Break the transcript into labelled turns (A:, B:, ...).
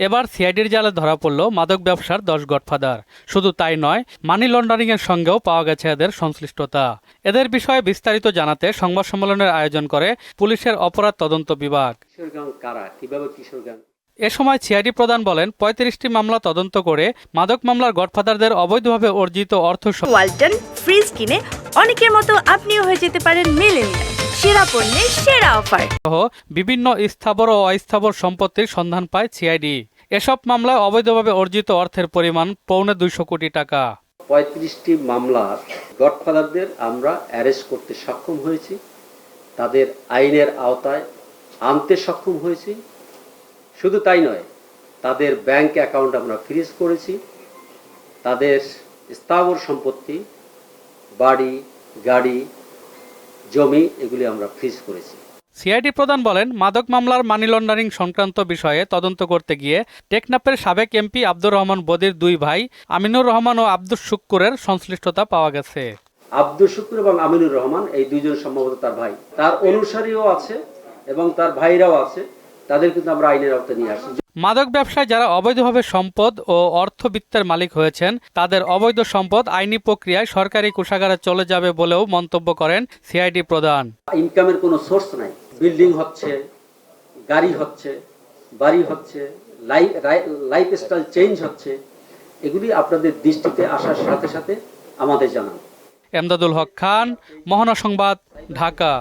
A: এবার সিআইডির জালে ধরা পড়ল মাদক ব্যবসার দশ গডফাদার। শুধু তাই নয় মানি লন্ডারিং এর সঙ্গেও পাওয়া গেছে এদের সংশ্লিষ্টতা। এদের বিষয়ে বিস্তারিত জানাতে সংবাদ সম্মেলনের আয়োজন করে পুলিশের অপরাধ তদন্ত বিভাগ। এ সময় সিআইডি প্রধান বলেন পঁয়ত্রিশটি মামলা তদন্ত করে মাদক মামলার গডফাদারদের অবৈধভাবে অর্জিত অর্থ
B: ওয়ালটন ফ্রিজ কিনে অনেকের মতো আপনিও হয়ে যেতে পারেন মিলেনিয়াল। সেরা পণ্যের সেরা অফার।
A: সহ বিভিন্ন স্থাবর ও অস্থাবর সম্পত্তির সন্ধান পায় সিআইডি। এসব মামলায় অবৈধভাবে অর্জিত অর্থের পরিমাণ পৌনে দুইশো কোটি টাকা।
C: পঁয়ত্রিশটি মামলার গডফাদারদের আমরা অ্যারেস্ট করতে সক্ষম হয়েছি। তাদের আইনের আওতায় আনতে সক্ষম হয়েছি। শুধু তাই নয় তাদের ব্যাংক অ্যাকাউন্ট আমরা ফ্রিজ করেছি। তাদের স্থাবর সম্পত্তি বাড়ি গাড়ি জমি এগুলি আমরা ফ্রিজ করেছি।
A: সিআইডি প্রধান বলেন মাদক মামলার মানি লন্ডারিং সংক্রান্ত বিষয়ে তদন্ত করতে গিয়ে টেকনাপের সাবেক এমপি আব্দুর রহমান বদির দুই ভাই আমিনুর রহমান ও আব্দুস শুক্কুরের সংশ্লিষ্টতা পাওয়া গেছে।
C: আব্দুল শুকুর এবং আমিনুর রহমান এই দুইজন সম্ভবত তার ভাই। তার অনুসারীও আছে এবং তার ভাইরাও আছে। তাদের কিন্তু আমরা আইনের আওতায় নিয়ে আসি
A: মাদক ব্যবসায় যারা অবৈধভাবে সম্পদ ও অর্থবিত্তের মালিক হয়েছেন তাদের অবৈধ সম্পদ আইনি প্রক্রিয়ায় সরকারি কোষাগারে চলে যাবে বলেও মন্তব্য করেন সিআইডি প্রধান।
C: ইনকামের কোনো সোর্স নাই। বিল্ডিং হচ্ছে গাড়ি হচ্ছে বাড়ি হচ্ছে লাইফ স্টাইল চেঞ্জ হচ্ছে। এগুলি আপনাদের দৃষ্টিতে আসার সাথে সাথে আমাদের জানান।
A: এমদাদুল হক খান মহানা সংবাদ ঢাকা।